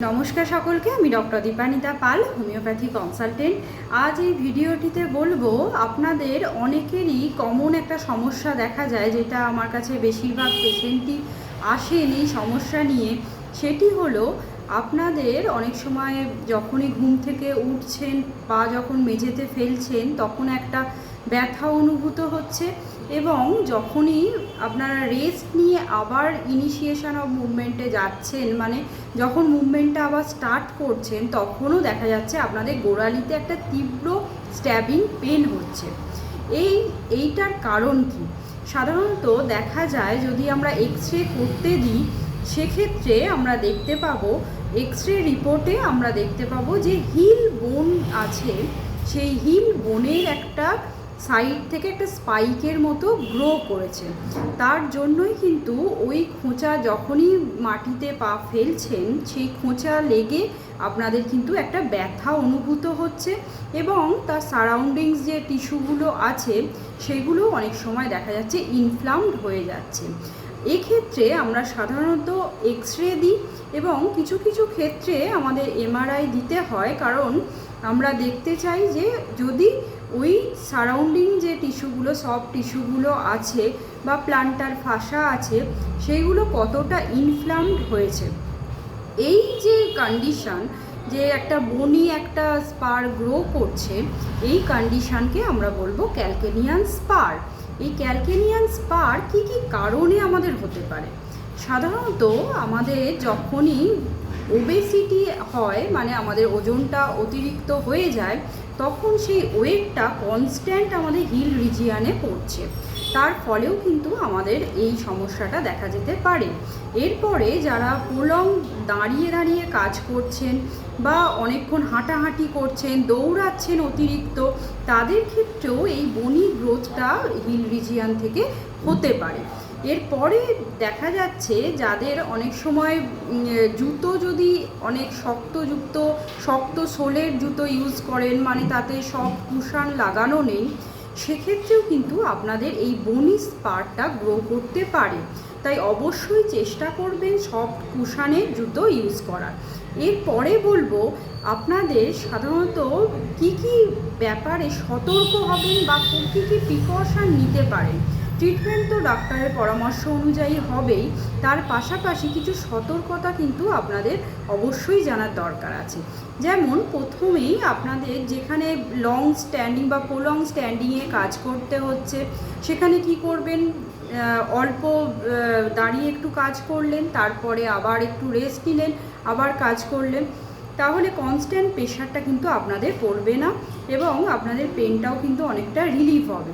নমস্কার সকলকে, আমি doctor Dipanita Pal, homeopathy consultant. আজ এই ভিডিওটিতে বলব, আপনাদের অনেকেরই কমন একটা সমস্যা দেখা যায়, যেটা আমার কাছে বেশিরভাগ পেশেন্টই আসেন এই সমস্যা নিয়ে। সেটি হলো আপনাদের অনেক সময় যখনই ঘুম থেকে উঠছেন বা যখন মেঝেতে ফেলছেন, তখন একটা ব্যথা অনুভূত হচ্ছে এবং যখনই আপনারা রেস্ট নিয়ে আবার ইনিশিয়েশন অফ মুভমেন্টে যাচ্ছেন মানে যখন মুভমেন্টটা আবার স্টার্ট করছেন, তখনও দেখা যাচ্ছে আপনাদের গোড়ালিতে একটা তীব্র স্ট্যাবিং পেন হচ্ছে। এই, এইটার কারণ কি? সাধারণত দেখা যায় যদি আমরা এক্স রে করতে দিই, সেক্ষেত্রে আমরা দেখতে পাবো এক্স রে রিপোর্টে আমরা দেখতে পাবো যে হিল বোন আছে, সেই হিল বোনের একটা সাইড থেকে একটা স্পাইকের মতো গ্রো করেছে। তার জন্যই কিন্তু ওই খোঁচা যখনই মাটিতে পা ফেলছেন, সেই খোঁচা লেগে আপনাদের কিন্তু একটা ব্যথা অনুভূত হচ্ছে এবং তার সারাউন্ডিংস যে টিস্যুগুলো আছে সেগুলো অনেক সময় দেখা যাচ্ছে ইনফ্লামড হয়ে যাচ্ছে। এক্ষেত্রে আমরা সাধারণত এক্স রে দিই এবং কিছু কিছু ক্ষেত্রে আমাদের এমআরআই দিতে হয় কারণ আমরা দেখতে চাই যে যদি ওই সারাউন্ডিং যে টিস্যুগুলো সব টিস্যুগুলো আছে বা প্লান্টার ফাঁসা আছে, সেইগুলো কতটা ইনফ্লামড হয়েছে। এই যে কন্ডিশন যে একটা বনি একটা স্পার গ্রো করছে, এই কন্ডিশনকে আমরা বলব ক্যালকেনিয়ান স্পার এই ক্যালকেনিয়ান স্পার কি কি কারণে আমাদের হতে পারে? সাধারণত আমাদের যখনই ওবেসিটি হয় মানে আমাদের ওজনটা অতিরিক্ত হয়ে যায়, তখন সেই ওয়েটটা কনস্ট্যান্ট আমাদের হিল রিজিয়ানে পড়ছে। তার ফলেও কিন্তু আমাদের এই সমস্যাটা দেখা যেতে পারে। এরপরে যারা প্রলং দাঁড়িয়ে দাঁড়িয়ে কাজ করছেন বা অনেকক্ষণ হাঁটাহাঁটি করছেন, দৌড়াচ্ছেন অতিরিক্ত, তাদের ক্ষেত্রেও এই বনি গ্রোথটা হিল রিজিয়ান থেকে হতে পারে। এরপরে দেখা যাচ্ছে যাদের অনেক সময় জুতো যদি অনেক শক্তযুক্ত শক্ত সোলের জুতো ইউজ করেন মানে তাতে সব কুশান লাগানো নেই সেক্ষেত্রেও কিন্তু আপনাদের এই বনিস পার্টটা গ্রো করতে পারে। তাই অবশ্যই চেষ্টা করবেন সব কুশানের জুতো ইউজ করার। এরপরে বলব, আপনাদের সাধারণত কি কি ব্যাপারে সতর্ক হবেন বা কী কী প্রিকশন নিতে পারেন? ট্রিটমেন্ট তো ডাক্তারের পরামর্শ অনুযায়ী হবেই, তার পাশাপাশি কিছু সতর্কতা কিন্তু আপনাদের অবশ্যই জানার দরকার আছে। যেমন, প্রথমেই আপনাদের যেখানে লং স্ট্যান্ডিং বা প্রলং স্ট্যান্ডিংয়ে কাজ করতে হচ্ছে, সেখানে কি করবেন? অল্প দাঁড়িয়ে একটু কাজ করলেন, তারপরে আবার একটু রেস্ট নিলেন, আবার কাজ করলেন। তাহলে কনস্ট্যান্ট প্রেশারটা কিন্তু আপনাদের পড়বে না এবং আপনাদের পেনটাও কিন্তু অনেকটা রিলিফ হবে।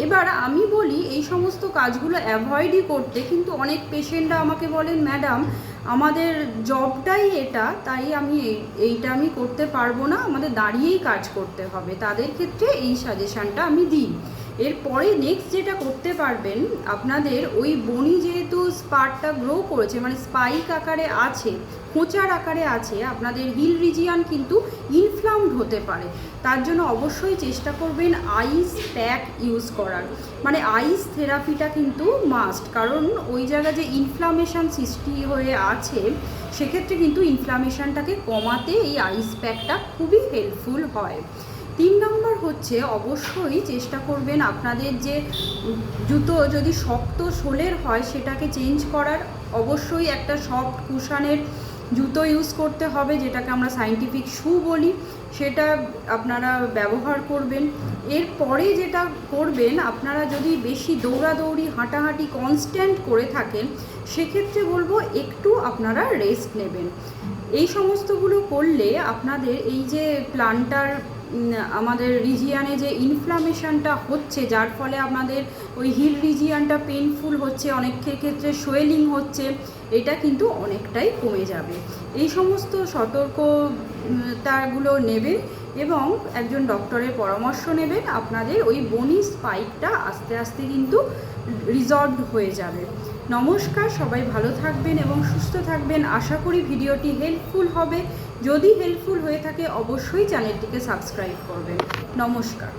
এবার আমি বলি এই সমস্ত কাজগুলো অ্যাভয়েডই করতে কিন্তু অনেক পেশেন্টরা আমাকে বলেন ম্যাডাম আমাদের জবটাই এটা, তাই আমি এই- এইটা আমি করতে পারব না, আমাদের দাঁড়িয়েই কাজ করতে হবে। তাদের ক্ষেত্রে এই সাজেশানটা আমি দিই। এরপরে নেক্সট যেটা করতে পারবেন, আপনাদের ওই বনি যেহেতু স্পারটা গ্রো করেছে মানে স্পাইক আকারে আছে, খোঁচার আকারে আছে, আপনাদের হিল রিজিয়ান কিন্তু ইনফ্লামড হতে পারে। তার জন্য অবশ্যই চেষ্টা করবেন আইস প্যাক ইউজ করার। মানে আইস থেরাপিটা কিন্তু মাস্ট কারণ ওই জায়গায় যে ইনফ্লামেশন সৃষ্টি হয়ে আছে, সেক্ষেত্রে কিন্তু ইনফ্লামেশনটাকে কমাতে এই আইস প্যাকটা খুবই হেল্পফুল হয়। তিন নম্বর হচ্ছে, অবশ্যই চেষ্টা করবেন আপনাদের যে জুতো যদি শক্ত সোলের হয়, সেটাকে চেঞ্জ করার। অবশ্যই একটা সফট কুশানের জুতো ইউজ করতে হবে যেটাকে আমরা সাইন্টিফিক শু বলি সেটা আপনারা ব্যবহার করবেন। এরপরে যেটা করবেন আপনারা যদি বেশি দৌড়াদৌড়ি হাঁটাহাঁটি কনস্ট্যান্ট করে থাকেন সেক্ষেত্রে বলব একটু আপনারা রেস্ট নেবেন। এই সমস্তগুলো করলে আপনাদের এই যে প্লান্টার উম, আমাদের রিজিয়ানে যে ইনফ্লামেশনটা হচ্ছে, যার ফলে আমাদের ওই হিল রিজিয়ানটা পেনফুল হচ্ছে, অনেক ক্ষেত্রে সোয়েলিং হচ্ছে, এটা কিন্তু অনেকটাই কমে যাবে। এই সমস্ত সতর্কতাগুলো নেবেন এবং একজন ডক্টরের পরামর্শ নেবেন আপনাদের ওই বনি স্পাইকটা আস্তে আস্তে কিন্তু রিজলভ হয়ে যাবে। নমস্কার, সবাই ভালো থাকবেন এবং সুস্থ থাকবেন। আশা করি ভিডিওটি হেল্পফুল হবে। যদি হেল্পফুল হয়ে থাকে অবশ্যই চ্যানেলটিকে সাবস্ক্রাইব করবেন। নমস্কার।